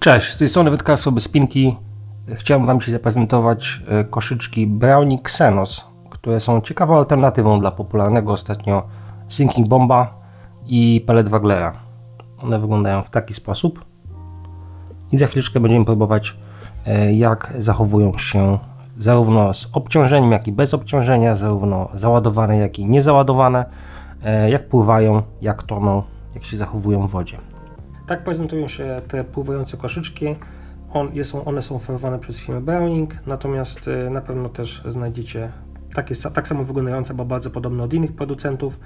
Cześć, z tej strony Wydka sobie Spinki. Chciałem Wam dzisiaj zaprezentować e, koszyczki Brownie Xenos, które są ciekawą alternatywą dla popularnego ostatnio Sinking Bomba i Pellet Waglera. One wyglądają w taki sposób. I za chwileczkę będziemy próbować e, jak zachowują się zarówno z obciążeniem, jak i bez obciążenia, zarówno załadowane, jak i niezaładowane, e, jak pływają, jak toną, jak się zachowują w wodzie. Tak prezentują się te pływające koszyczki. On, są, one są oferowane przez firmę Browning, natomiast y, na pewno też znajdziecie takie, tak samo wyglądające, bo bardzo podobne od innych producentów.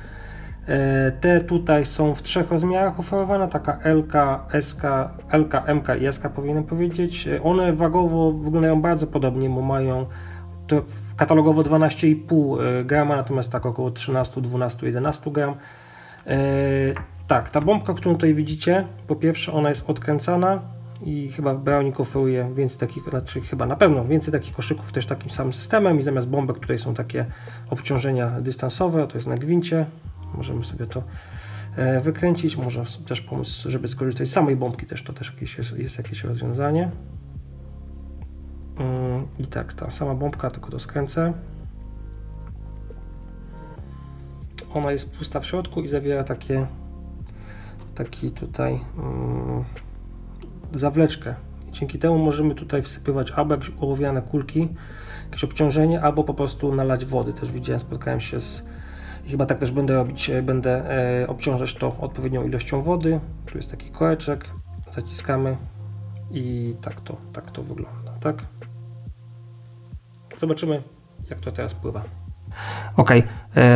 E, Te tutaj są w trzech rozmiarach oferowane, taka LK, SK, LK, MK i SK powinienem powiedzieć. E, One wagowo wyglądają bardzo podobnie, bo mają katalogowo 12,5 grama, natomiast tak około 13, 12, 11 gram. Tak, ta bombka, którą tutaj widzicie, po pierwsze ona jest odkręcana i chyba Browning oferuje więcej takich, znaczy chyba na pewno więcej takich koszyków też takim samym systemem i zamiast bombek tutaj są takie obciążenia dystansowe, to jest na gwincie, możemy sobie to e, wykręcić, może też pomóc, żeby skorzystać z samej bombki też to też jakieś jest, jest jakieś rozwiązanie. Mm, I tak, ta sama bombka, tylko to skręcę. Ona jest pusta w środku i zawiera takie taki tutaj mm, zawleczkę. Dzięki temu możemy tutaj wsypywać albo jakieś ołowiane kulki, jakieś obciążenie, albo po prostu nalać wody. Też widziałem, spotkałem się z i chyba tak też będę robić, e, będę e, obciążać to odpowiednią ilością wody. Tu jest taki koreczek, zaciskamy i tak to, tak to wygląda, tak? Zobaczymy, jak to teraz pływa. Ok,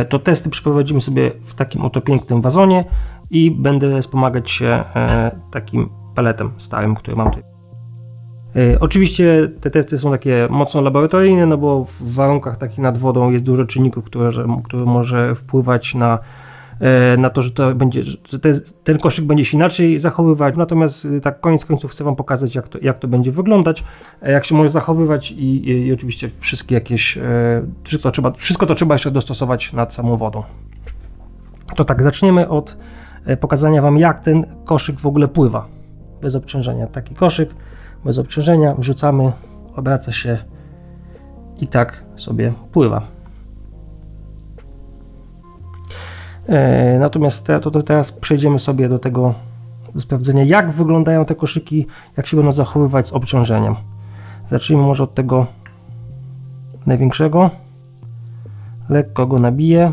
to testy przeprowadzimy sobie w takim oto pięknym wazonie i będę wspomagać się e, takim peletem starym, który mam tutaj. E, Oczywiście te testy są takie mocno laboratoryjne, no bo w warunkach takich nad wodą jest dużo czynników, które, które może wpływać na, e, na to, że to będzie, że te, ten koszyk będzie się inaczej zachowywać. Natomiast tak koniec końców chcę Wam pokazać, jak to, jak to będzie wyglądać, jak się może zachowywać i, i, i oczywiście wszystkie jakieś, wszystko, trzeba, wszystko to trzeba jeszcze dostosować nad samą wodą. To tak, zaczniemy od pokazania Wam, jak ten koszyk w ogóle pływa. Bez obciążenia. Taki koszyk, bez obciążenia, wrzucamy, obraca się i tak sobie pływa. E, Natomiast to teraz przejdziemy sobie do tego, do sprawdzenia, jak wyglądają te koszyki, jak się będą zachowywać z obciążeniem. Zacznijmy może od tego największego. Lekko go nabiję.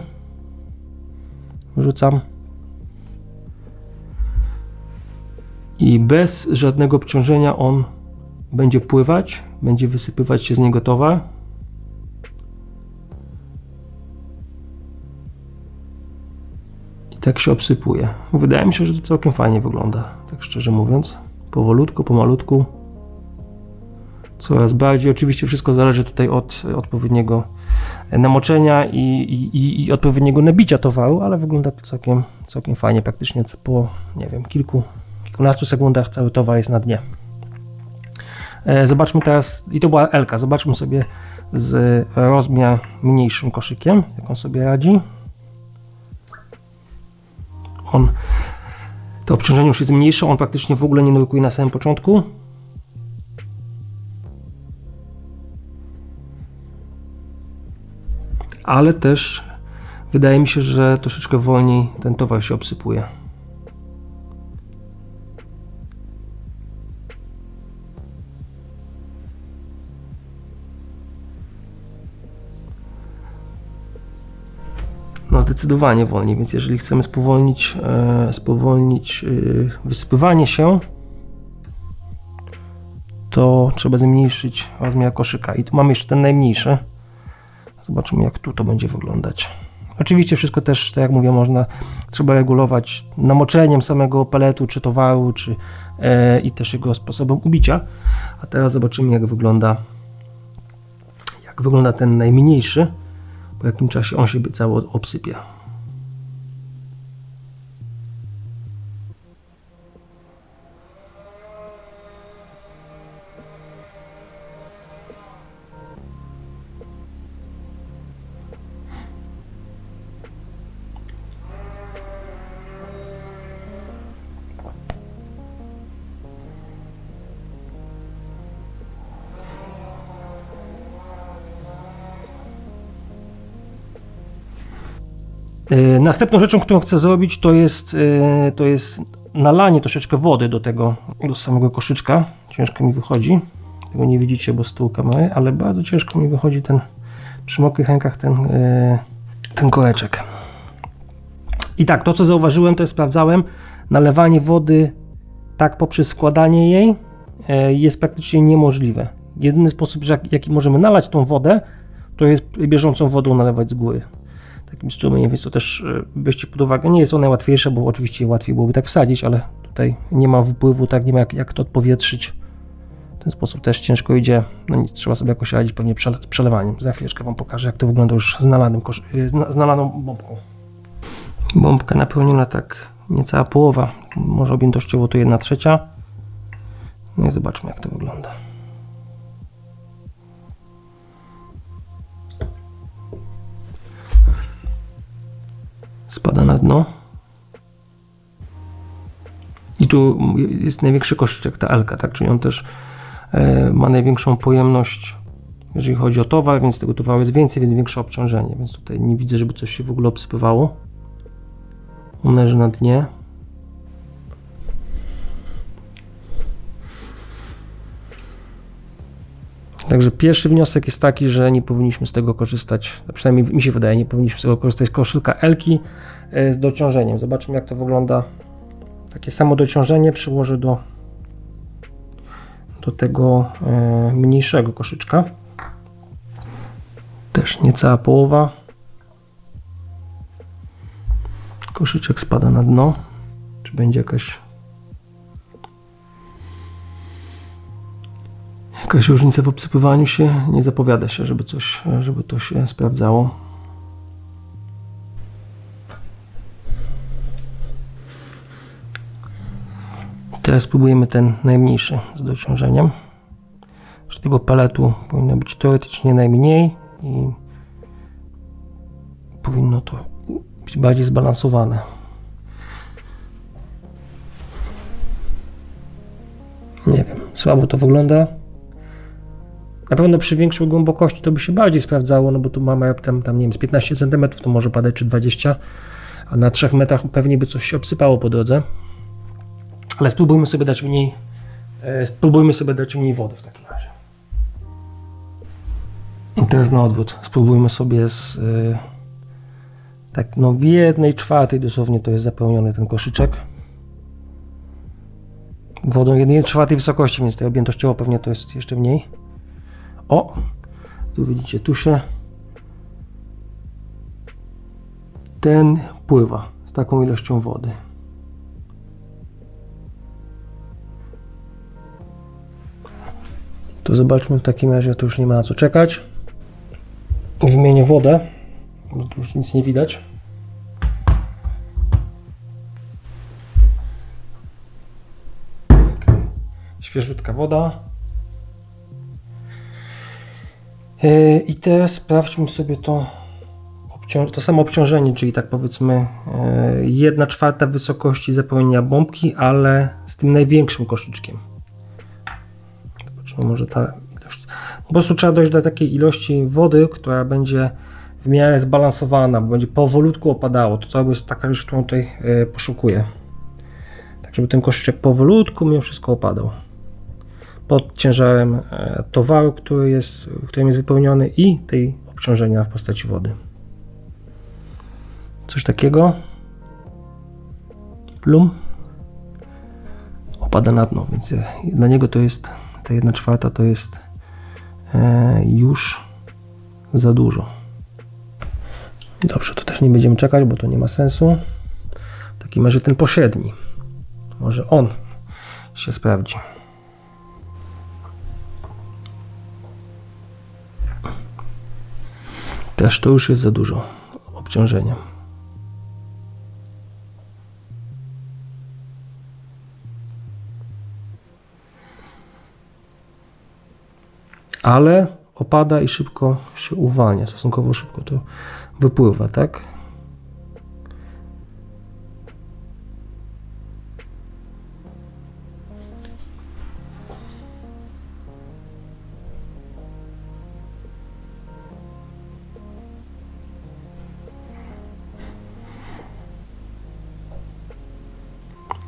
Wrzucam. I bez żadnego obciążenia on będzie pływać, będzie wysypywać się z niego towar. I tak się obsypuje. Wydaje mi się, że to całkiem fajnie wygląda, tak szczerze mówiąc. Powolutku, pomalutku. Coraz bardziej. Oczywiście wszystko zależy tutaj od odpowiedniego namoczenia i, i, i, odpowiedniego nabicia towaru, ale wygląda to całkiem, całkiem fajnie. Praktycznie po, nie wiem, kilku, kilkunastu sekundach cały towar jest na dnie. E, Zobaczmy teraz, i to była Elka, zobaczmy sobie z rozmiar mniejszym koszykiem, jak on sobie radzi. On, to obciążenie już jest mniejsze, on praktycznie w ogóle nie nurkuje na samym początku. ale też wydaje mi się, że troszeczkę wolniej ten towar się obsypuje. Zdecydowanie wolniej, więc jeżeli chcemy spowolnić, e, spowolnić e, wysypywanie się, to trzeba zmniejszyć rozmiar koszyka. I tu mamy jeszcze ten najmniejszy. Zobaczymy, jak tu to będzie wyglądać. Oczywiście wszystko też, tak jak mówię, można, trzeba regulować namoczeniem samego peletu, czy towaru, czy e, i też jego sposobem ubicia. A teraz zobaczymy, jak wygląda, jak wygląda ten najmniejszy. Po jakim czasie on się cały obsypie. Następną rzeczą, którą chcę zrobić, to jest, yy, to jest nalanie troszeczkę wody do tego, do samego koszyczka. Ciężko mi wychodzi. Tego nie widzicie, bo z tyłu kamery, ale bardzo ciężko mi wychodzi ten przy mokrych rękach ten, yy, ten koreczek. I tak, to co zauważyłem, to sprawdzałem, nalewanie wody tak poprzez składanie jej e, jest praktycznie niemożliwe. Jedyny sposób, jak- jaki możemy nalać tą wodę, to jest bieżącą wodą nalewać z góry. Takim strumieniem, więc to też e, weźcie pod uwagę. Nie jest one łatwiejsze, bo oczywiście łatwiej byłoby tak wsadzić, ale tutaj nie ma wpływu, tak nie ma jak, jak to odpowietrzyć. W ten sposób też ciężko idzie. No nic, trzeba sobie jakoś radzić pewnie przele- przelewaniem. Za chwileczkę Wam pokażę, jak to wygląda już z, nalanym kosz- e, z, na- z nalaną bombką. Bombka napełniona tak niecała połowa, może objętościowo to 1 trzecia. No i zobaczmy jak to wygląda. Spada na dno. I tu jest największy koszyczek, ta Elka, tak? Czyli on też e, ma największą pojemność, jeżeli chodzi o towar, więc tego towaru jest więcej, więc większe obciążenie. Więc tutaj nie widzę, żeby coś się w ogóle obsypywało. On leży na dnie. Także pierwszy wniosek jest taki, że nie powinniśmy z tego korzystać, przynajmniej mi się wydaje, nie powinniśmy z tego korzystać z koszylka Elki e, z dociążeniem. Zobaczmy jak to wygląda. Takie samo dociążenie przyłożę do, do tego e, mniejszego koszyczka. Też niecała połowa. Koszyczek spada na dno. Czy będzie jakaś jakaś różnica w obsypywaniu się? Nie zapowiada się, żeby coś, żeby to się sprawdzało. Teraz spróbujemy ten najmniejszy z dociążeniem. Z tego paletu powinno być teoretycznie najmniej i powinno to być bardziej zbalansowane. Nie wiem, słabo to wygląda. Na pewno przy większej głębokości to by się bardziej sprawdzało, no bo tu mamy raptem tam, nie wiem, z 15 cm to może padać, czy 20, a na 3 metrach pewnie by coś się obsypało po drodze. Ale spróbujmy sobie dać mniej, e, spróbujmy sobie dać mniej wody w takim razie. I teraz na odwrót. Spróbujmy sobie z e, tak no w jednej czwartej dosłownie to jest zapełniony ten koszyczek wodą jednej czwartej wysokości, więc tej objętościowo pewnie to jest jeszcze mniej. O! Tu widzicie, tu się ten pływa z taką ilością wody. To zobaczmy w takim razie, to już nie ma na co czekać. Wymienię wodę, bo tu już nic nie widać. Świeżutka woda. I teraz sprawdźmy sobie to, to samo obciążenie, czyli tak powiedzmy 1 czwarta wysokości zapełnienia bombki, ale z tym największym koszyczkiem. Zobaczmy może ta ilość. Po prostu trzeba dojść do takiej ilości wody, która będzie w miarę zbalansowana, bo będzie powolutku opadało. To, to jest taka rzecz, którą tutaj yy, poszukuję. Tak, żeby ten koszyczek powolutku mimo wszystko opadał pod ciężarem e, towaru, który jest, którym jest wypełniony i tej obciążenia w postaci wody. Coś takiego. Plum. Opada na dno, więc dla niego to jest, ta jedna czwarta to jest e, już za dużo. Dobrze, to też nie będziemy czekać, bo to nie ma sensu. W takim razie ten pośredni. Może on się sprawdzi. Też to już jest za dużo obciążenia. Ale opada i szybko się uwalnia, stosunkowo szybko to wypływa, tak?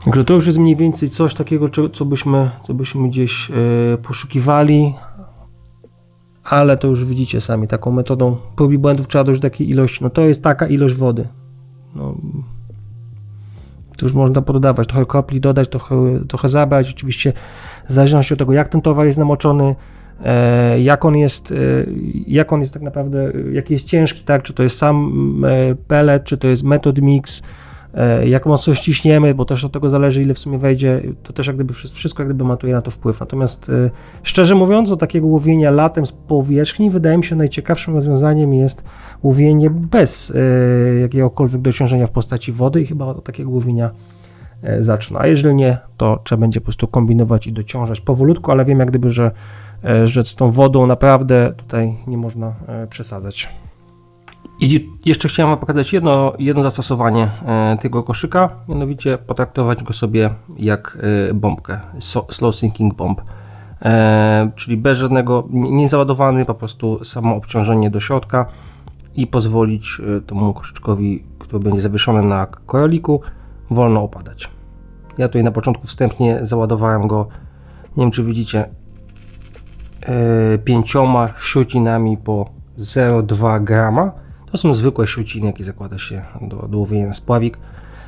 Także to już jest mniej więcej coś takiego, co, byśmy, co byśmy gdzieś e, poszukiwali, ale to już widzicie sami, taką metodą prób i błędów trzeba dojść do takiej ilości. No to jest taka ilość wody. No, to już można pododawać, trochę kropli dodać, trochę, trochę zabrać. Oczywiście w zależności od tego, jak ten towar jest namoczony, e, jak on jest, e, jak on jest tak naprawdę, jaki jest ciężki, tak? Czy to jest sam pellet, czy to jest method mix, jak mocno ściśniemy, bo też od tego zależy, ile w sumie wejdzie, to też jak gdyby wszy- wszystko jak gdyby ma tutaj na to wpływ. Natomiast e, szczerze mówiąc, do takiego łowienia latem z powierzchni, wydaje mi się najciekawszym rozwiązaniem jest łowienie bez e, jakiegokolwiek dociążenia w postaci wody i chyba od takiego łowienia e, zacznę. A jeżeli nie, to trzeba będzie po prostu kombinować i dociążać powolutku, ale wiem jak gdyby, że, e, że z tą wodą naprawdę tutaj nie można e, przesadzać. I jeszcze chciałem Wam pokazać jedno, jedno zastosowanie e, tego koszyka, mianowicie potraktować go sobie jak e, bombkę, slow sinking bomb. E, czyli bez żadnego, nie nie załadowany, po prostu samo obciążenie do środka i pozwolić temu koszyczkowi, który będzie zawieszony na koraliku, wolno opadać. Ja tutaj na początku wstępnie załadowałem go, nie wiem czy widzicie, pięcioma śrucinami po 0,2 grama. To są zwykłe śruciny, jakie zakłada się do, do łowienia na spławik.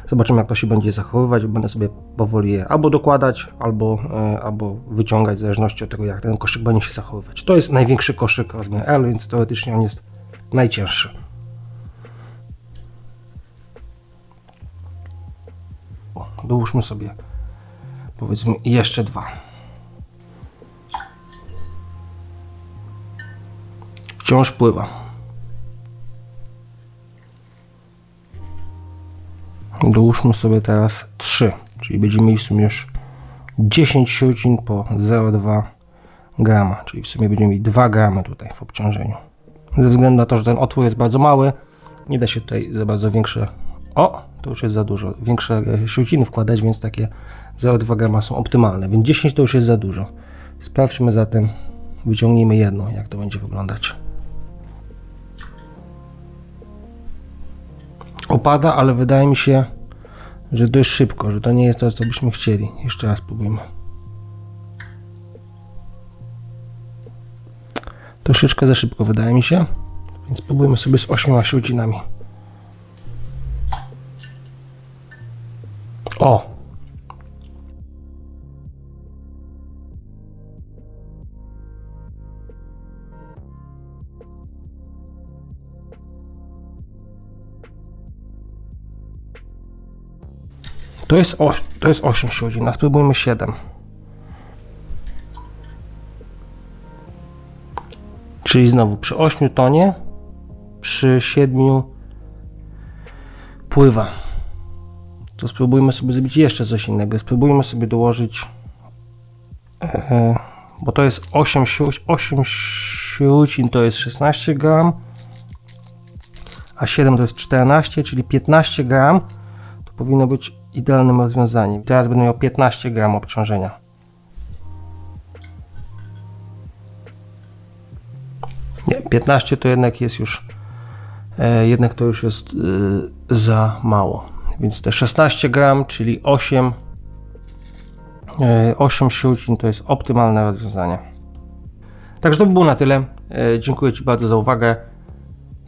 Zobaczymy, jak to się będzie zachowywać. Będę sobie powoli je albo dokładać, albo, e, albo wyciągać, w zależności od tego, jak ten koszyk będzie się zachowywać. To jest największy koszyk rozmiar L, więc teoretycznie on jest najcięższy. O, dołóżmy sobie, powiedzmy, jeszcze dwa. Wciąż pływa. Dołóżmy sobie teraz 3, czyli będziemy mieli w sumie już 10 śrucin po 0,2 grama, czyli w sumie będziemy mieli 2 gramy tutaj w obciążeniu. Ze względu na to, że ten otwór jest bardzo mały, nie da się tutaj za bardzo większe, o, to już jest za dużo, większe śruciny wkładać, więc takie 0,2 grama są optymalne, więc 10 to już jest za dużo. Sprawdźmy zatem, wyciągnijmy jedną, jak to będzie wyglądać. Opada, ale wydaje mi się, że dość szybko, że to nie jest to, co byśmy chcieli. Jeszcze raz spróbujmy. Troszeczkę za szybko, wydaje mi się. Więc spróbujmy sobie z ośmioma śrucinami. O! To jest, oś, to jest 8 śrucin, a spróbujmy 7. Czyli znowu przy 8 tonie, przy 7 pływa. To spróbujmy sobie zrobić jeszcze coś innego. Spróbujmy sobie dołożyć, e, bo to jest 8, śru- 8 śrucin, to jest 16 gram, a 7 to jest 14, czyli 15 gram. To powinno być idealnym rozwiązaniem. Teraz będę miał 15 gram obciążenia. Nie, 15 to jednak jest już e, jednak to już jest e, za mało. Więc te 16 gram, czyli 8 e, 8 śrucin to jest optymalne rozwiązanie. Także to by było na tyle. E, dziękuję Ci bardzo za uwagę.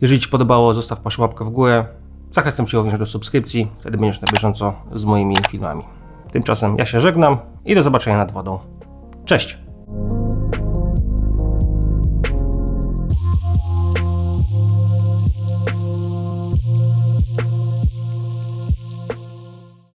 Jeżeli Ci podobało, zostaw proszę łapkę w górę. Zachęcam Cię również do subskrypcji, wtedy będziesz na bieżąco z moimi filmami. Tymczasem ja się żegnam i do zobaczenia nad wodą. Cześć!